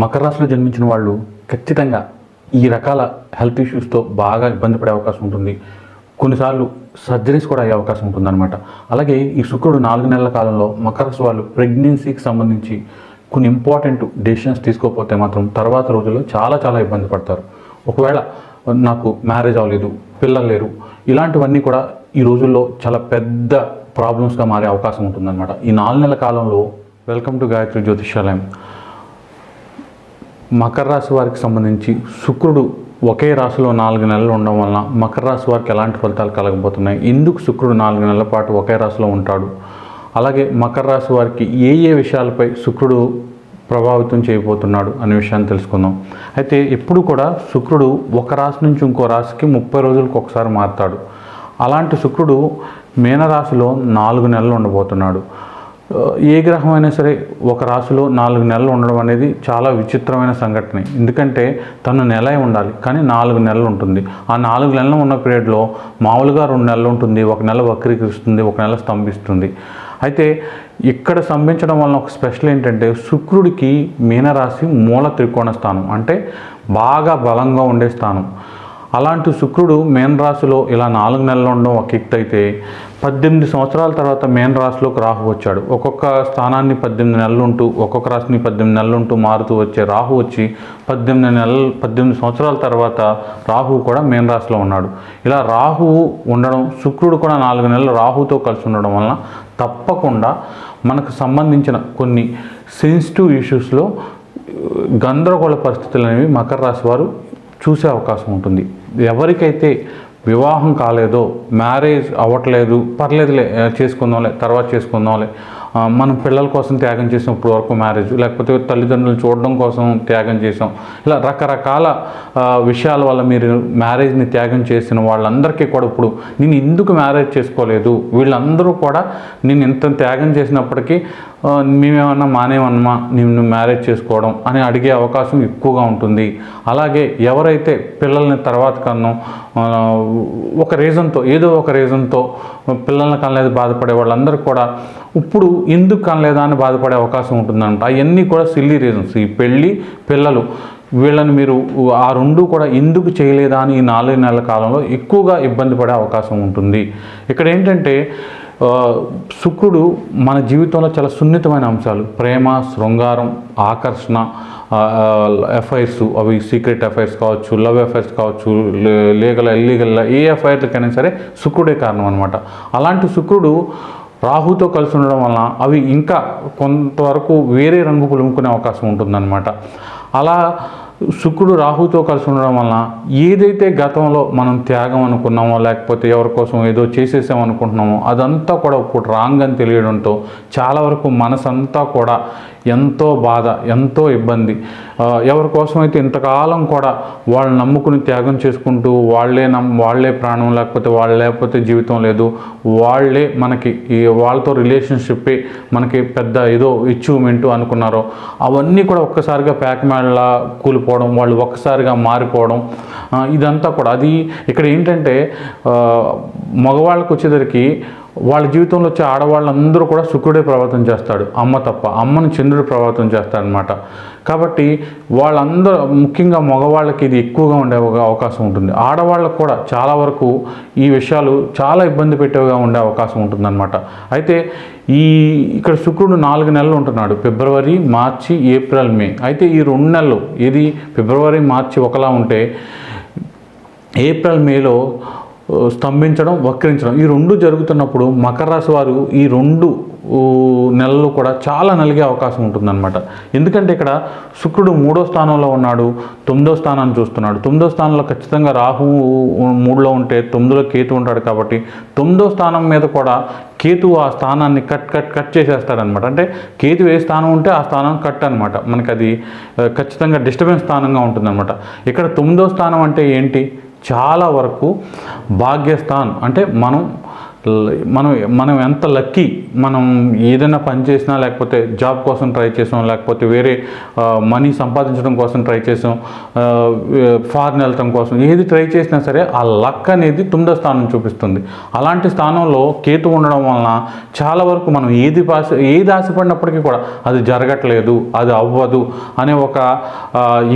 మకర రాశిలో జన్మించిన వాళ్ళు ఖచ్చితంగా ఈ రకాల హెల్త్ ఇష్యూస్తో బాగా ఇబ్బంది పడే అవకాశం ఉంటుంది. కొన్నిసార్లు సర్జరీస్ కూడా అయ్యే అవకాశం ఉంటుందన్నమాట. అలాగే ఈ శుక్రుడు నాలుగు నెలల కాలంలో మకర రాశి వాళ్ళు ప్రెగ్నెన్సీకి సంబంధించి కొన్ని ఇంపార్టెంట్ డెసిషన్స్ తీసుకోకపోతే మాత్రం తర్వాత రోజుల్లో చాలా చాలా ఇబ్బంది పడతారు. ఒకవేళ నాకు మ్యారేజ్ అవ్వలేదు పిల్లలు లేరు ఇలాంటివన్నీ కూడా ఈ రోజుల్లో చాలా పెద్ద ప్రాబ్లమ్స్గా మారే అవకాశం ఉంటుందన్నమాట. ఈ నాలుగు నెలల కాలంలో వెల్కమ్ టు గాయత్రి జ్యోతిష్యాలయం. మకర రాశి వారికి సంబంధించి శుక్రుడు ఒకే రాశిలో నాలుగు నెలలు ఉండడం వలన మకర రాశి వారికి ఎలాంటి ఫలితాలు కలగబోతున్నాయి? ఎందుకు శుక్రుడు నాలుగు నెలల పాటు ఒకే రాశిలో ఉంటాడు. అలాగే మకర రాశి వారికి ఏ ఏ విషయాలపై శుక్రుడు ప్రభావితం చేయబోతున్నాడు అనే విషయాన్ని తెలుసుకుందాం. అయితే ఎప్పుడు కూడా శుక్రుడు ఒక రాశి నుంచి ఇంకో రాశికి ముప్పై రోజులకు ఒకసారి మారుతాడు. అలాంటి శుక్రుడు మీనరాశిలో నాలుగు నెలలు ఉండబోతున్నాడు. ఏ గ్రహం అయినా సరే ఒక రాశిలో నాలుగు నెలలు ఉండడం అనేది చాలా విచిత్రమైన సంఘటన. ఎందుకంటే తను నెల ఉండాలి కానీ నాలుగు నెలలు ఉంటుంది. ఆ నాలుగు నెలలు ఉన్న పీరియడ్లో మామూలుగా రెండు నెలలు ఉంటుంది ఒక నెల వక్రీకరిస్తుంది ఒక నెల స్తంభిస్తుంది. అయితే ఇక్కడ స్తంభించడం వలన ఒక స్పెషల్ ఏంటంటే శుక్రుడికి మీనరాశి మూల త్రికోణ స్థానం అంటే బాగా బలంగా ఉండే స్థానం. అలాంటి శుక్రుడు మేన్ రాశిలో ఇలా నాలుగు నెలలు ఉండడం ఒక ఎక్ట్ అయితే పద్దెనిమిది సంవత్సరాల తర్వాత మేన్ రాశిలోకి రాహు వచ్చాడు. ఒక్కొక్క స్థానాన్ని పద్దెనిమిది నెలలు ఉంటూ ఒక్కొక్క రాశిని పద్దెనిమిది నెలలు ఉంటూ మారుతూ వచ్చే రాహు వచ్చి పద్దెనిమిది నెలలు పద్దెనిమిది సంవత్సరాల తర్వాత రాహు కూడా మేన్ రాశిలో ఉన్నాడు. ఇలా రాహువు ఉండడం శుక్రుడు కూడా నాలుగు నెలలు రాహుతో కలిసి ఉండడం వలన తప్పకుండా మనకు సంబంధించిన కొన్ని సెన్సిటివ్ ఇష్యూస్లో గందరగోళ పరిస్థితులు అనేవి మకర రాశి వారు చూసే అవకాశం ఉంటుంది. ఎవరికైతే వివాహం కాలేదో మ్యారేజ్ అవ్వట్లేదు పర్లేదులే చేసుకుందాంలే తర్వాత చేసుకుందాంలే మనం పిల్లల కోసం త్యాగం చేసాం ఇప్పుడు వరకు మ్యారేజ్ లేకపోతే తల్లిదండ్రులు చూడడం కోసం త్యాగం చేసాం. ఇలా రకరకాల విషయాల వల్ల మీరు మ్యారేజ్ని త్యాగం చేసిన వాళ్ళందరికీ కూడా ఇప్పుడు నేను ఎందుకు మ్యారేజ్ చేసుకోలేదు? వీళ్ళందరూ కూడా నేను ఇంత త్యాగం చేసినప్పటికీ మేమేమన్నా మానేమన్నా నేను మ్యారేజ్ చేసుకోవడం అని అడిగే అవకాశం ఎక్కువగా ఉంటుంది. అలాగే ఎవరైతే పిల్లల్ని తర్వాత కన్నా ఒక రీజన్తో ఏదో ఒక రీజన్తో పిల్లల్ని కనలేదు బాధపడే వాళ్ళందరూ కూడా ఇప్పుడు ఎందుకు కనలేదా అని బాధపడే అవకాశం ఉంటుందంట. అవన్నీ కూడా సిల్లీ రీజన్స్ ఈ పెళ్ళి పిల్లలు వీళ్ళని మీరు ఆ రెండు కూడా ఎందుకు చేయలేదా అని ఈ నాలుగు నెలల కాలంలో ఎక్కువగా ఇబ్బంది పడే అవకాశం ఉంటుంది. ఇక్కడ ఏంటంటే శుక్రుడు మన జీవితంలో చాలా సున్నితమైన అంశాలు. ప్రేమ శృంగారం ఆకర్షణ ఎఫ్ఐఆర్స్ అవి సీక్రెట్ ఎఫ్ఐఆర్స్ కావచ్చు లవ్ ఎఫ్ఐఆర్స్ కావచ్చు లీగల్ ఇల్లీగల్ ఏ ఎఫ్ఐఆర్లకైనా సరే శుక్రుడే కారణం అనమాట అలాంటి శుక్రుడు రాహుతో కలిసి ఉండడం వలన అవి ఇంకా కొంతవరకు వేరే రంగు పులుముకునే అవకాశం ఉంటుందన్నమాట. అలా శుక్రుడు రాహుతో కలిసి ఉండడం వలన ఏదైతే గతంలో మనం త్యాగం అనుకున్నామో లేకపోతే ఎవరి కోసం ఏదో చేసేసాం అనుకుంటున్నామో అదంతా కూడా ఇప్పుడు రాంగ్ అని తెలియడంతో చాలా వరకు మనసంతా కూడా ఎంతో బాధ ఎంతో ఇబ్బంది. ఎవరి కోసం అయితే ఇంతకాలం కూడా వాళ్ళు నమ్ముకుని త్యాగం చేసుకుంటూ వాళ్ళే నమ్ వాళ్ళే ప్రాణం లేకపోతే వాళ్ళు లేకపోతే జీవితం లేదు వాళ్ళే మనకి ఈ వాళ్ళతో రిలేషన్షిప్పే మనకి పెద్ద ఏదో అచీవ్మెంట్ అనుకున్నారో అవన్నీ కూడా ఒక్కసారిగా ప్యాక్ కూలిపో పోవడం వాళ్ళు ఒక్కసారిగా మారిపోవడం ఇదంతా కూడా. అది ఇక్కడ ఏంటంటే మగవాళ్ళకు మగవాళ్ళకి వచ్చేసరికి వాళ్ళ జీవితంలో వచ్చే ఆడవాళ్ళందరూ కూడా శుక్రుడే ప్రభావితం చేస్తాడు అమ్మ తప్ప. అమ్మను చంద్రుడు ప్రభావితం చేస్తాడనమాట. కాబట్టి వాళ్ళందరూ ముఖ్యంగా మగవాళ్ళకి ఇది ఎక్కువగా ఉండే అవకాశం ఉంటుంది. ఆడవాళ్ళకు కూడా చాలా వరకు ఈ విషయాలు చాలా ఇబ్బంది పెట్టేవిగా ఉండే అవకాశం ఉంటుందన్నమాట. అయితే ఈ ఇక్కడ శుక్రుడు నాలుగు నెలలు ఉంటున్నాడు. ఫిబ్రవరి మార్చి ఏప్రిల్ మే. అయితే ఈ రెండు నెలలు ఇది ఫిబ్రవరి మార్చి ఒకలా ఉంటే ఏప్రిల్ మేలో స్తంభించడం వక్రించడం ఈ రెండు జరుగుతున్నప్పుడు మకర రాశి వారు ఈ రెండు నెలలు కూడా చాలా నలిగే అవకాశం ఉంటుందన్నమాట. ఎందుకంటే ఇక్కడ శుక్రుడు మూడో స్థానంలో ఉన్నాడు తొమ్మిదో స్థానాన్ని చూస్తున్నాడు. తొమ్మిదో స్థానంలో ఖచ్చితంగా రాహువు మూడులో ఉంటే తొమ్మిదిలో కేతు ఉంటాడు కాబట్టి తొమ్మిదో స్థానం మీద కూడా కేతు ఆ స్థానాన్ని కట్ కట్ కట్ చేసేస్తాడనమాట అంటే కేతు ఏ స్థానం ఉంటే ఆ స్థానం కట్ అనమాట మనకి అది ఖచ్చితంగా డిస్టర్బెన్స్ స్థానంగా ఉంటుందన్నమాట. ఇక్కడ తొమ్మిదో స్థానం అంటే ఏంటి? చాలా వరకు భాగ్యస్థాన్ అంటే మనం మనం మనం ఎంత లక్కీ మనం ఏదైనా పని చేసినా లేకపోతే జాబ్ కోసం ట్రై చేసాం లేకపోతే వేరే మనీ సంపాదించడం కోసం ట్రై చేసాం ఫారెన్ వెళ్ళటం కోసం ఏది ట్రై చేసినా సరే ఆ లక్ అనేది తొమ్మిదో స్థానం చూపిస్తుంది. అలాంటి స్థానంలో కేతు ఉండడం వలన చాలా వరకు మనం ఏది ఆశ ఏది ఆశపడినప్పటికీ కూడా అది జరగట్లేదు అది అవ్వదు అనే ఒక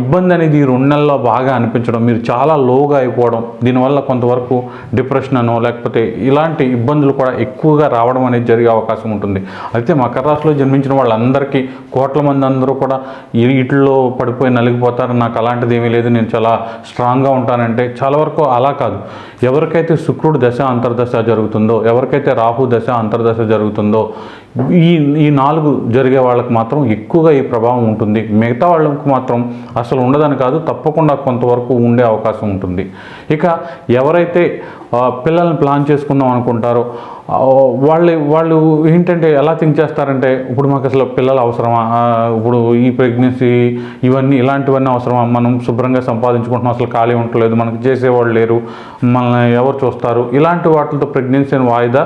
ఇబ్బంది అనేది ఈ రెండు నెలల్లో బాగా అనిపించడం మీరు చాలా లోగా అయిపోవడం దీనివల్ల కొంతవరకు డిప్రెషన్ అనో లేకపోతే ఇలాంటి ఇబ్బందులు కూడా ఎక్కువగా రావడం అనేది జరిగే అవకాశం ఉంటుంది. అయితే మకర రాశిలో జన్మించిన వాళ్ళందరికీ కోట్ల మంది అందరూ కూడా ఈ పడిపోయి నలిగిపోతారు. నాకు అలాంటిది ఏమీ లేదు. నేను చాలా స్ట్రాంగ్గా ఉంటానంటే చాలా వరకు అలా కాదు. ఎవరికైతే శుక్రుడు దశ అంతర్దశ జరుగుతుందో ఎవరికైతే రాహు దశ అంతర్దశ జరుగుతుందో ఈ ఈ నాలుగు జరిగే వాళ్ళకి మాత్రం ఎక్కువగా ఈ ప్రభావం ఉంటుంది. మిగతా వాళ్ళకి మాత్రం అసలు ఉండదని కాదు. తప్పకుండా కొంతవరకు ఉండే అవకాశం ఉంటుంది. ఇక ఎవరైతే పిల్లల్ని ప్లాన్ చేసుకుందాం అనుకుంటారో. వాళ్ళు వాళ్ళు ఏంటంటే ఎలా థింక్ చేస్తారంటే ఇప్పుడు మాకు అసలు పిల్లలు అవసరమా? ఇప్పుడు ఈ ప్రెగ్నెన్సీ ఇవన్నీ ఇలాంటివన్నీ అవసరమా? మనం శుభ్రంగా సంపాదించుకుంటున్నాం అసలు ఖాళీ ఉండలేదు మనకు చేసేవాళ్ళు లేరు మనల్ని ఎవరు చూస్తారు? ఇలాంటి వాటితో ప్రెగ్నెన్సీని వాయిదా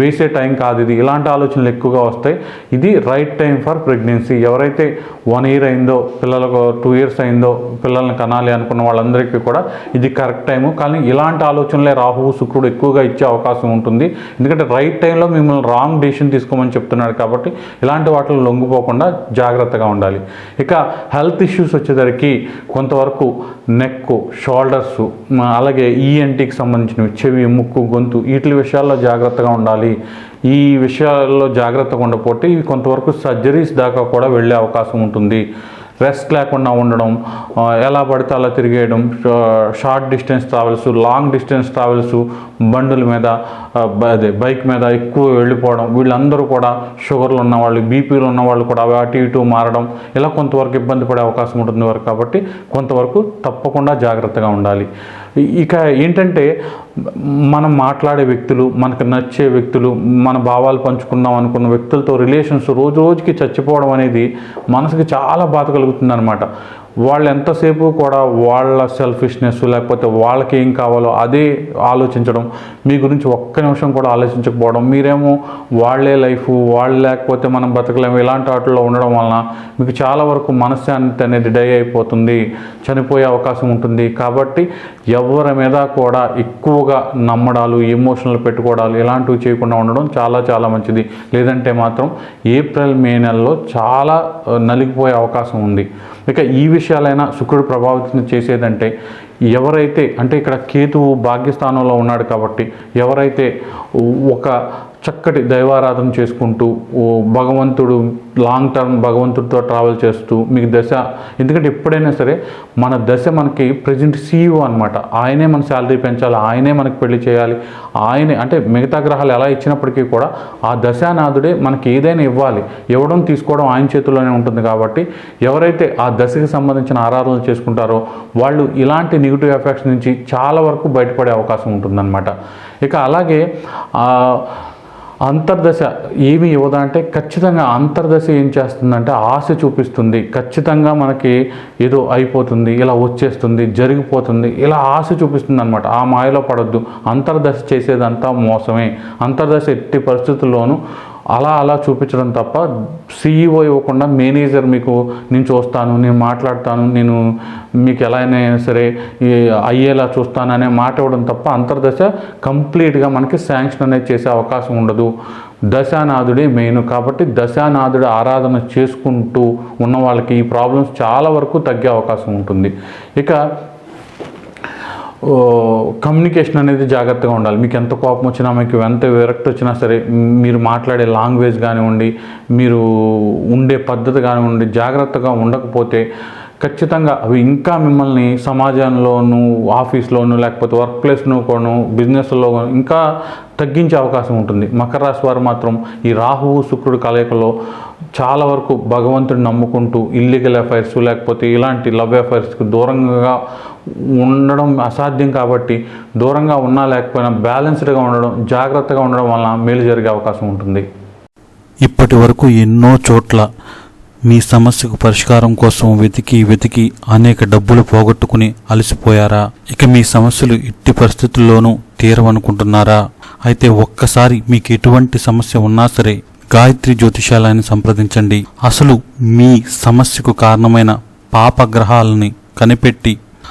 వేసే టైం కాదు ఇది. ఇలాంటి ఆలోచనలు ఎక్కువగా వస్తాయి. ఇది రైట్ టైం ఫర్ ప్రెగ్నెన్సీ ఎవరైతే వన్ ఇయర్ అయిందో పిల్లలకు టూ ఇయర్స్ అయిందో పిల్లల్ని కనాలి అనుకున్న వాళ్ళందరికీ కూడా ఇది కరెక్ట్ టైము కానీ ఇలాంటి ఆలోచనలే రాహువు శుక్రుడు ఎక్కువగా ఇచ్చే అవకాశం ఉంటుంది. ఎందుకంటే రైట్ టైంలో మిమ్మల్ని రాంగ్ డెసిషన్ తీసుకోమని చెప్తున్నాడు కాబట్టి ఇలాంటి వాటిలో లొంగిపోకుండా జాగ్రత్తగా ఉండాలి. ఇక హెల్త్ ఇష్యూస్ వచ్చేసరికి కొంతవరకు నెక్ షోల్డర్స్ అలాగే ఈఎన్టీకి సంబంధించినవి చెవి ముక్కు గొంతు వీటి విషయాల్లో జాగ్రత్తగా ఉండాలి. ఈ విషయాల్లో జాగ్రత్తగా ఉండకపోతే ఇవి కొంతవరకు సర్జరీస్ దాకా కూడా వెళ్ళే అవకాశం ఉంటుంది. రెస్ట్ లేకుండా ఉండడం ఎలా పడితే అలా తిరిగేయడం short distance travels long distance travels బండుల మీద అదే బైక్ మీద ఎక్కువ వెళ్ళిపోవడం వీళ్ళందరూ కూడా షుగర్లు ఉన్న వాళ్ళు బీపీలు ఉన్న వాళ్ళు కూడా అటు ఇటు మారడం ఇలా కొంతవరకు ఇబ్బంది పడే అవకాశం ఉంటుంది వారు కాబట్టి కొంతవరకు తప్పకుండా జాగ్రత్తగా ఉండాలి. ఇక ఏంటంటే మనం మాట్లాడే వ్యక్తులు మనకు నచ్చే వ్యక్తులు మన భావాలు పంచుకుందాం అనుకున్న వ్యక్తులతో రిలేషన్స్ రోజు రోజుకి చచ్చిపోవడం అనేది మనసుకి చాలా బాధ కలుగుతుంది అనమాట వాళ్ళు ఎంతసేపు కూడా వాళ్ళ సెల్ఫిష్నెస్ లేకపోతే వాళ్ళకి ఏం కావాలో అదే ఆలోచించడం మీ గురించి ఒక్క నిమిషం కూడా ఆలోచించకపోవడం మీరేమో వాళ్ళే లైఫ్ వాళ్ళు లేకపోతే మనం బతకలేము ఇలాంటి వాటిలో ఉండడం వలన మీకు చాలా వరకు మనశ్శాంతి అనేది డై అయిపోతుంది చనిపోయే అవకాశం ఉంటుంది. కాబట్టి ఎవరి మీద కూడా ఎక్కువగా నమ్మడాలు ఎమోషనల్ పెట్టుకోవడాలు ఇలాంటివి చేయకుండా ఉండడం చాలా చాలా మంచిది. లేదంటే మాత్రం ఏప్రిల్ మే నెలలో చాలా నలిగిపోయే అవకాశం ఉంది. ఇక ఈ విషయం విషయాలైనా శుక్రుడు ప్రభావితం చేసేదంటే ఎవరైతే అంటే ఇక్కడ కేతువు భాగ్యస్థానంలో ఉన్నాడు కాబట్టి ఎవరైతే ఒక చక్కటి దైవారాధన చేసుకుంటూ ఓ భగవంతుడు లాంగ్ టర్మ్ భగవంతుడితో ట్రావెల్ చేస్తూ మీకు దశ ఎందుకంటే ఎప్పుడైనా సరే మన దశ మనకి ప్రజెంట్ సీఈఓ అనమాట ఆయనే మన శాలరీ పెంచాలి ఆయనే మనకి పెళ్ళి చేయాలి. ఆయనే అంటే మిగతా గ్రహాలు ఎలా ఇచ్చినప్పటికీ కూడా ఆ దశానాథుడే మనకి ఏదైనా ఇవ్వాలి. ఇవ్వడం తీసుకోవడం ఆయన చేతుల్లోనే ఉంటుంది కాబట్టి ఎవరైతే ఆ దశకి సంబంధించిన ఆరాధనలు చేసుకుంటారో వాళ్ళు ఇలాంటి నెగిటివ్ ఎఫెక్ట్స్ నుంచి చాలా వరకు బయటపడే అవకాశం ఉంటుందన్నమాట. ఇక అలాగే అంతర్దశ ఏమి ఇవ్వదా అంటే ఖచ్చితంగా అంతర్దశ ఏం చేస్తుందంటే ఆశ చూపిస్తుంది. ఖచ్చితంగా మనకి ఏదో అయిపోతుంది ఇలా వచ్చేస్తుంది జరిగిపోతుంది ఇలా ఆశ చూపిస్తుంది అనమాట ఆ మాయలో పడద్దు. అంతర్దశ చేసేదంతా మోసమే. అంతర్దశ ఎట్టి పరిస్థితుల్లోనూ అలా అలా చూపించడం తప్ప సీఈఓ ఇవ్వకుండా మేనేజర్ మీకు నేను చూస్తాను నేను మాట్లాడతాను నేను మీకు ఎలా అయినా సరే అయ్యేలా చూస్తాను అనే మాట ఇవ్వడం తప్ప అంతర్దశ కంప్లీట్గా మనకి శాంక్షన్ అనేది చేసే అవకాశం ఉండదు. దశానాథుడే మెయిన్ కాబట్టి దశానాథుడి ఆరాధన చేసుకుంటూ ఉన్న వాళ్ళకి ఈ ప్రాబ్లమ్స్ చాలా వరకు తగ్గే అవకాశం ఉంటుంది. ఇక కమ్యూనికేషన్ అనేది జాగ్రత్తగా ఉండాలి. మీకు ఎంత కోపం వచ్చినా మీకు ఎంత విరక్తి వచ్చినా సరే మీరు మాట్లాడే లాంగ్వేజ్ కానివ్వండి మీరు ఉండే పద్ధతి కానివ్వండి జాగ్రత్తగా ఉండకపోతే ఖచ్చితంగా అవి ఇంకా మిమ్మల్ని సమాజంలోను ఆఫీస్లోను లేకపోతే వర్క్ ప్లేస్ను కొను బిజినెస్లో ఇంకా తగ్గించే అవకాశం ఉంటుంది. మకర రాశి వారు మాత్రం ఈ రాహువు శుక్రుడు కలయికలో చాలా వరకు భగవంతుడిని నమ్ముకుంటూ ఇల్లీగల్ అఫైర్స్ లేకపోతే ఇలాంటి లవ్ అఫైర్స్కి దూరంగా ఉండడం అసాధ్యం కాబట్టి దూరంగా ఉన్నా లేకపోయినా బ్యాలెన్స్డ్గా ఉండడం జాగ్రత్తగా ఉండడం వలన మేలు జరిగే అవకాశం ఉంటుంది. ఇప్పటి వరకు ఎన్నో చోట్ల మీ సమస్యకు పరిష్కారం కోసం వెతికి వెతికి అనేక డబ్బులు పోగొట్టుకుని అలసిపోయారా? ఇక మీ సమస్యలు ఎట్టి పరిస్థితుల్లోనూ తీరవనుకుంటున్నారా? అయితే ఒక్కసారి మీకు ఎటువంటి సమస్య ఉన్నా సరే గాయత్రి జ్యోతిషాలయాన్ని సంప్రదించండి. అసలు మీ సమస్యకు కారణమైన పాపగ్రహాలని కనిపెట్టి